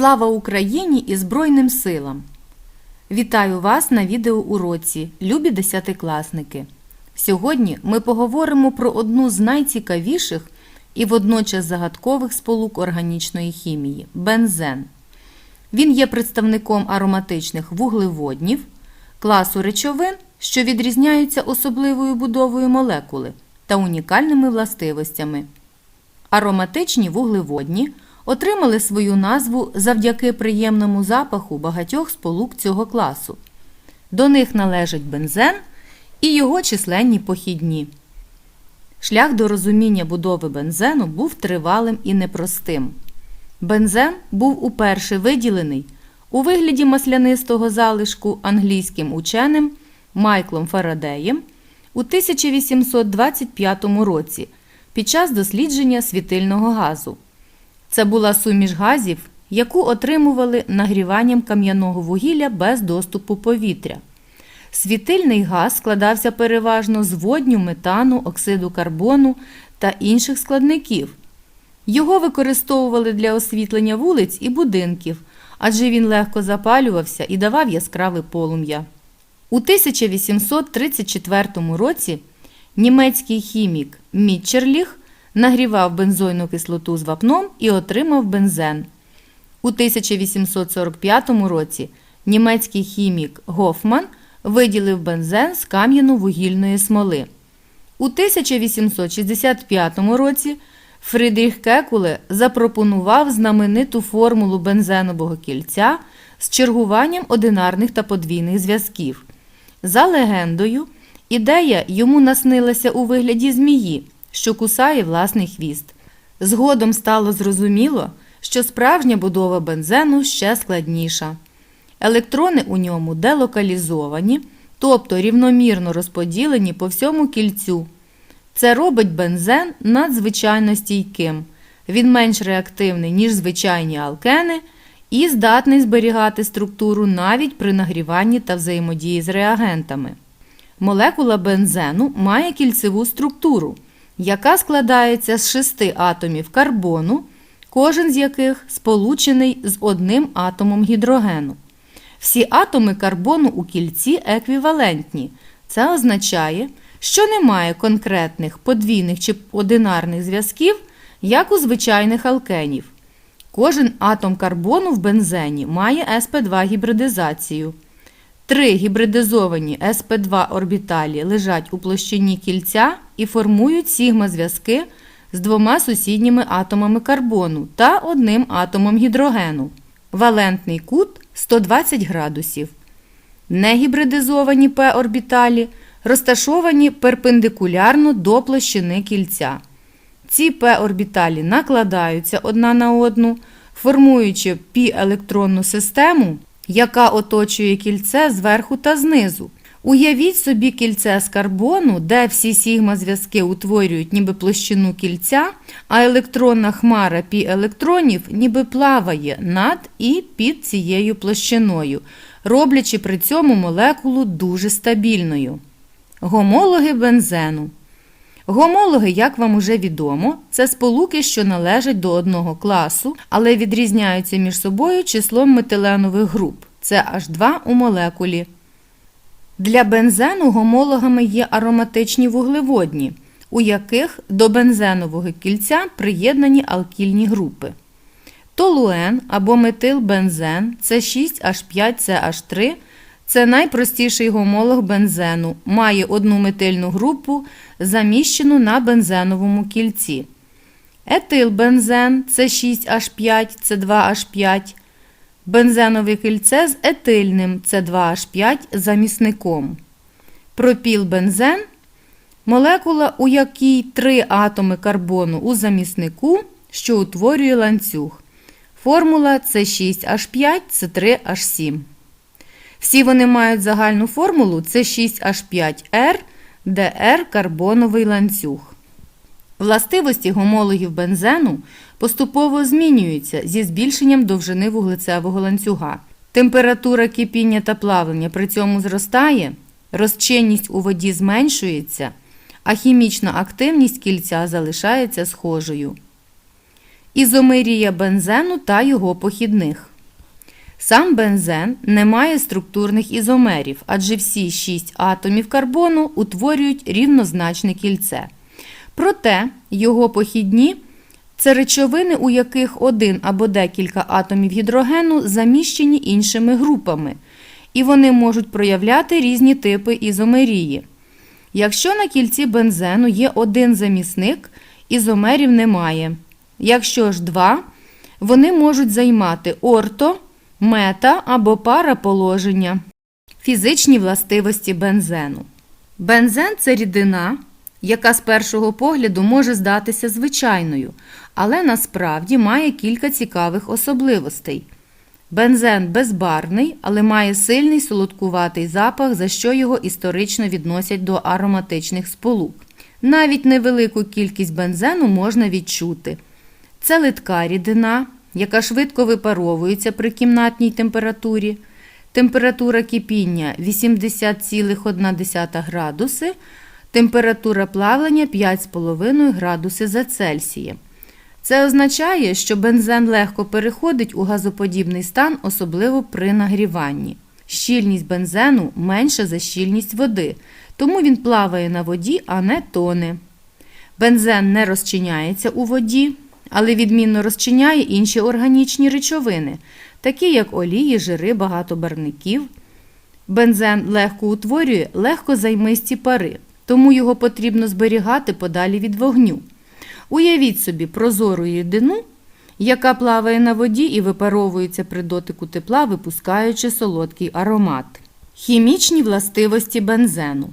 Слава Україні і Збройним силам! Вітаю вас на відеоуроці, любі десятикласники. Сьогодні ми поговоримо про одну з найцікавіших і водночас загадкових сполук органічної хімії бензен. Він є представником ароматичних вуглеводнів, класу речовин, що відрізняються особливою будовою молекули та унікальними властивостями. Ароматичні вуглеводні отримали свою назву завдяки приємному запаху багатьох сполук цього класу. До них належить бензен і його численні похідні. Шлях до розуміння будови бензену був тривалим і непростим. Бензен був уперше виділений у вигляді маслянистого залишку англійським ученим Майклом Фарадеєм у 1825 році під час дослідження світильного газу. Це була суміш газів, яку отримували нагріванням кам'яного вугілля без доступу повітря. Світильний газ складався переважно з водню, метану, оксиду карбону та інших складників. Його використовували для освітлення вулиць і будинків, адже він легко запалювався і давав яскраве полум'я. У 1834 році німецький хімік Мітчерліх нагрівав бензойну кислоту з вапном і отримав бензен. У 1845 році німецький хімік Гофман виділив бензен з кам'яно-вугільної смоли. У 1865 році Фридріх Кекуле запропонував знамениту формулу бензенового кільця з чергуванням одинарних та подвійних зв'язків. За легендою, ідея йому наснилася у вигляді змії, що кусає власний хвіст. Згодом стало зрозуміло, що справжня будова бензену ще складніша. Електрони у ньому делокалізовані, тобто рівномірно розподілені по всьому кільцю. Це робить бензен надзвичайно стійким. Він менш реактивний, ніж звичайні алкени, і здатний зберігати структуру навіть при нагріванні та взаємодії з реагентами. Молекула бензену має кільцеву структуру, яка складається з шести атомів карбону, кожен з яких сполучений з одним атомом гідрогену. Всі атоми карбону у кільці еквівалентні. Це означає, що немає конкретних подвійних чи одинарних зв'язків, як у звичайних алкенів. Кожен атом карбону в бензені має sp2 гібридизацію. Три гібридизовані sp2 орбіталі лежать у площині кільця і формують сігма-зв'язки з двома сусідніми атомами карбону та одним атомом гідрогену. Валентний кут 120 градусів. Негібридизовані p-орбіталі розташовані перпендикулярно до площини кільця. Ці p-орбіталі накладаються одна на одну, формуючи пі-електронну систему, яка оточує кільце зверху та знизу. Уявіть собі кільце з карбону, де всі сігма-зв'язки утворюють ніби площину кільця, а електронна хмара пі-електронів ніби плаває над і під цією площиною, роблячи при цьому молекулу дуже стабільною. Гомологи бензену. Гомологи, як вам уже відомо, це сполуки, що належать до одного класу, але відрізняються між собою числом метиленових груп. Це H2 у молекулі. Для бензену гомологами є ароматичні вуглеводні, у яких до бензенового кільця приєднані алкільні групи. Толуен або метилбензен це 6H5CH3 це найпростіший гомолог бензену, має одну метильну групу, заміщену на бензеновому кільці. Етилбензен це 6H5, це 2H5. Бензенове кільце з етильним це 2H5 замісником. Пропілбензен молекула, у якій три атоми карбону у заміснику, що утворює ланцюг. Формула це 6H5, це 3H7. Всі вони мають загальну формулу це 6H5R, де R – карбоновий ланцюг. Властивості гомологів бензену поступово змінюються зі збільшенням довжини вуглецевого ланцюга. Температура кипіння та плавлення при цьому зростає, розчинність у воді зменшується, а хімічна активність кільця залишається схожою. Ізомерія бензену та його похідних. Сам бензен не має структурних ізомерів, адже всі шість атомів карбону утворюють рівнозначне кільце. Проте його похідні це речовини, у яких один або декілька атомів гідрогену заміщені іншими групами, і вони можуть проявляти різні типи ізомерії. Якщо на кільці бензену є один замісник, ізомерів немає. Якщо ж два, вони можуть займати орто, мета або параположення. Фізичні властивості бензену. Бензен це рідина, яка з першого погляду може здатися звичайною, але насправді має кілька цікавих особливостей. Бензен безбарвний, але має сильний солодкуватий запах, за що його історично відносять до ароматичних сполук. Навіть невелику кількість бензену можна відчути. Це литка рідина, яка швидко випаровується при кімнатній температурі. Температура кипіння 80,1 градуси, температура плавлення 5,5 градуси за Цельсієм. Це означає, що бензен легко переходить у газоподібний стан, особливо при нагріванні. Щільність бензену менша за щільність води, тому він плаває на воді, а не тоне. Бензен не розчиняється у воді, але відмінно розчиняє інші органічні речовини, такі як олії, жири, багатобарників. Бензен легко утворює легкозаймисті пари, тому його потрібно зберігати подалі від вогню. Уявіть собі прозору рідину, яка плаває на воді і випаровується при дотику тепла, випускаючи солодкий аромат. Хімічні властивості бензену.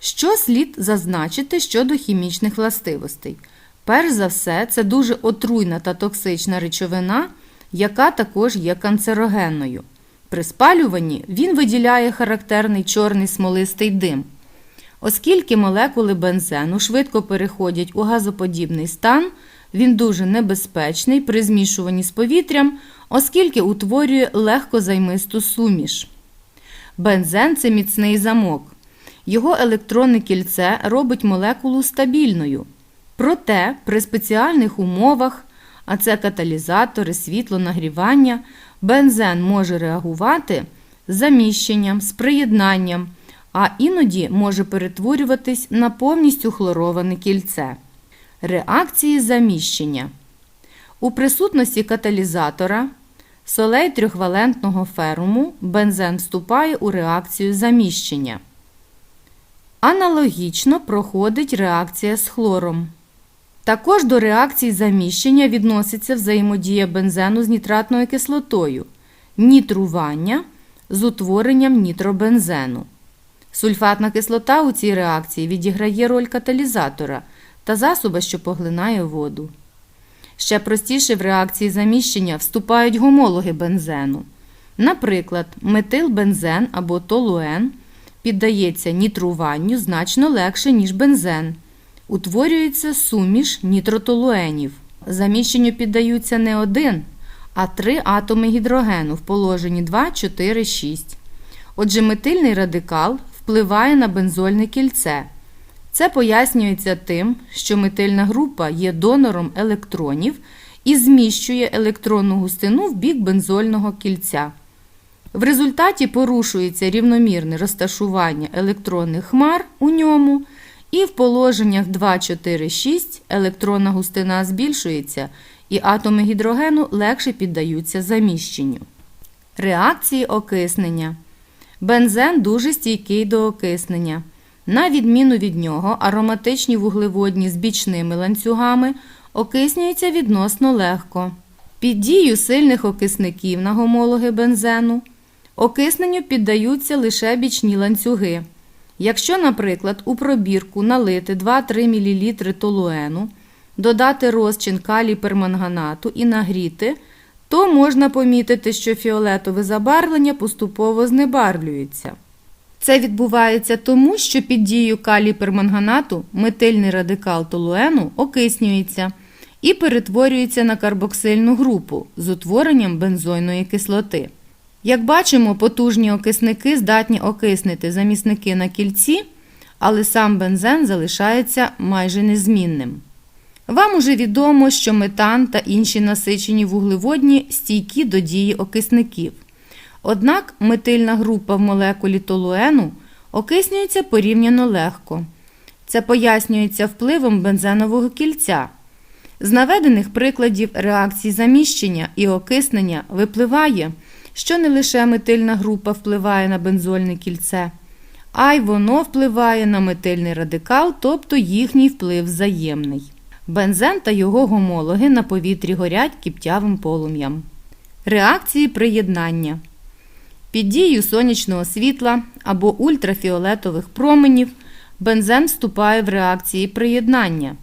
Що слід зазначити щодо хімічних властивостей? Перш за все, це дуже отруйна та токсична речовина, яка також є канцерогенною. При спалюванні він виділяє характерний чорний смолистий дим. Оскільки молекули бензену швидко переходять у газоподібний стан, він дуже небезпечний при змішуванні з повітрям, оскільки утворює легкозаймисту суміш. Бензен це міцний замок. Його електронне кільце робить молекулу стабільною. Проте при спеціальних умовах, а це каталізатори, світло, нагрівання, бензен може реагувати з заміщенням, з приєднанням, а іноді може перетворюватись на повністю хлороване кільце. Реакції заміщення. У присутності каталізатора солей трьохвалентного феруму бензен вступає у реакцію заміщення. Аналогічно проходить реакція з хлором. Також до реакції заміщення відноситься взаємодія бензену з нітратною кислотою, нітрування з утворенням нітробензену. Сульфатна кислота у цій реакції відіграє роль каталізатора та засоба, що поглинає воду. Ще простіше в реакції заміщення вступають гомологи бензену. Наприклад, метилбензен або толуен піддається нітруванню значно легше, ніж бензен. Утворюється суміш нітротолуенів. Заміщенню піддаються не один, а три атоми гідрогену в положенні 2, 4, 6. Отже, метильний радикал впливає на бензольне кільце. Це пояснюється тим, що метильна група є донором електронів і зміщує електронну густину в бік бензольного кільця. В результаті порушується рівномірне розташування електронних хмар у ньому, і в положеннях 2, 4, 6 електронна густина збільшується, і атоми гідрогену легше піддаються заміщенню. Реакції окиснення. Бензен дуже стійкий до окиснення. На відміну від нього, ароматичні вуглеводні з бічними ланцюгами окиснюються відносно легко. Під дією сильних окисників на гомологи бензену окисненню піддаються лише бічні ланцюги. Якщо, наприклад, у пробірку налити 2-3 мл толуену, додати розчин калій перманганату і нагріти, то можна помітити, що фіолетове забарвлення поступово знебарвлюється. Це відбувається тому, що під дією калій перманганату метильний радикал толуену окиснюється і перетворюється на карбоксильну групу з утворенням бензойної кислоти. Як бачимо, потужні окисники здатні окиснити замісники на кільці, але сам бензен залишається майже незмінним. Вам уже відомо, що метан та інші насичені вуглеводні стійкі до дії окисників. Однак метильна група в молекулі толуену окиснюється порівняно легко. Це пояснюється впливом бензенового кільця. З наведених прикладів реакцій заміщення і окиснення випливає, що не лише метильна група впливає на бензольне кільце, а й воно впливає на метильний радикал, тобто їхній вплив взаємний. Бензен та його гомологи на повітрі горять кіптявим полум'ям. Реакції приєднання. Під дією сонячного світла або ультрафіолетових променів бензен вступає в реакції приєднання.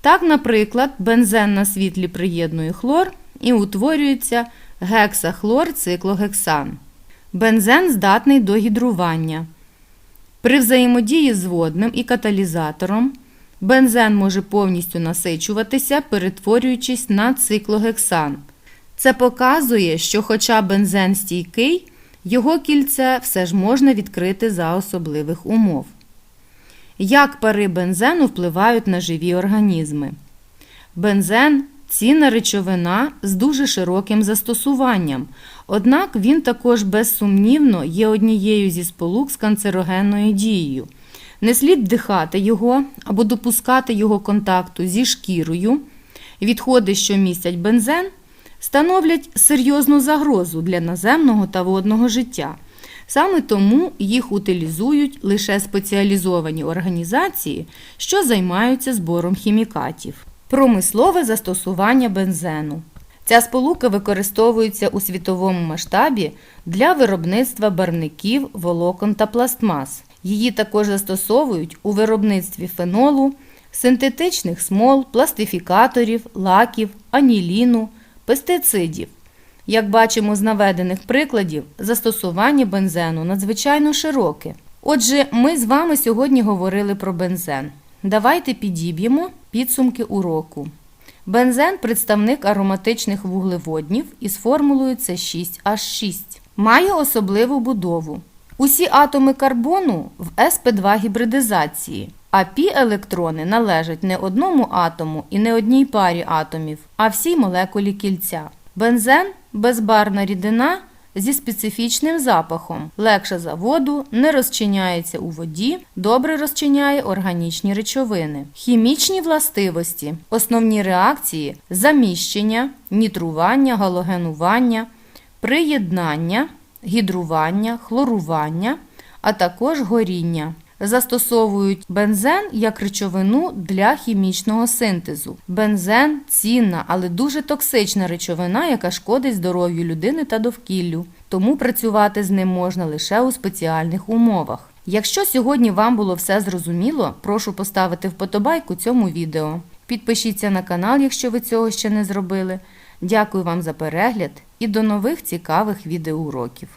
Так, наприклад, бензен на світлі приєднує хлор і утворюється гексахлор-циклогексан. Бензен здатний до гідрування. При взаємодії з водним і каталізатором бензен може повністю насичуватися, перетворюючись на циклогексан. Це показує, що, хоча бензен стійкий, його кільце все ж можна відкрити за особливих умов. Як пари бензену впливають на живі організми? Бензен цінна речовина з дуже широким застосуванням, однак він також безсумнівно є однією зі сполук з канцерогенною дією. Не слід вдихати його або допускати його контакту зі шкірою. Відходи, що містять бензен, становлять серйозну загрозу для наземного та водного життя. Саме тому їх утилізують лише спеціалізовані організації, що займаються збором хімікатів. Промислове застосування бензену. Ця сполука використовується у світовому масштабі для виробництва барвників, волокон та пластмас. Її також застосовують у виробництві фенолу, синтетичних смол, пластифікаторів, лаків, аніліну, пестицидів. Як бачимо з наведених прикладів, застосування бензену надзвичайно широке. Отже, ми з вами сьогодні говорили про бензен. Давайте підіб'ємо підсумки уроку. Бензен представник ароматичних вуглеводнів із формулою С6H6. Має особливу будову. Усі атоми карбону в sp2 гібридизації, а пі-електрони належать не одному атому і не одній парі атомів, а всій молекулі кільця. Бензен безбарна рідина зі специфічним запахом, легше за воду, не розчиняється у воді, добре розчиняє органічні речовини. Хімічні властивості, основні реакції заміщення, нітрування, галогенування, приєднання, гідрування, хлорування, а також горіння. Застосовують бензен як речовину для хімічного синтезу. Бензен цінна, але дуже токсична речовина, яка шкодить здоров'ю людини та довкіллю. Тому працювати з ним можна лише у спеціальних умовах. Якщо сьогодні вам було все зрозуміло, прошу поставити вподобайку цьому відео. Підпишіться на канал, якщо ви цього ще не зробили. Дякую вам за перегляд і до нових цікавих відеоуроків.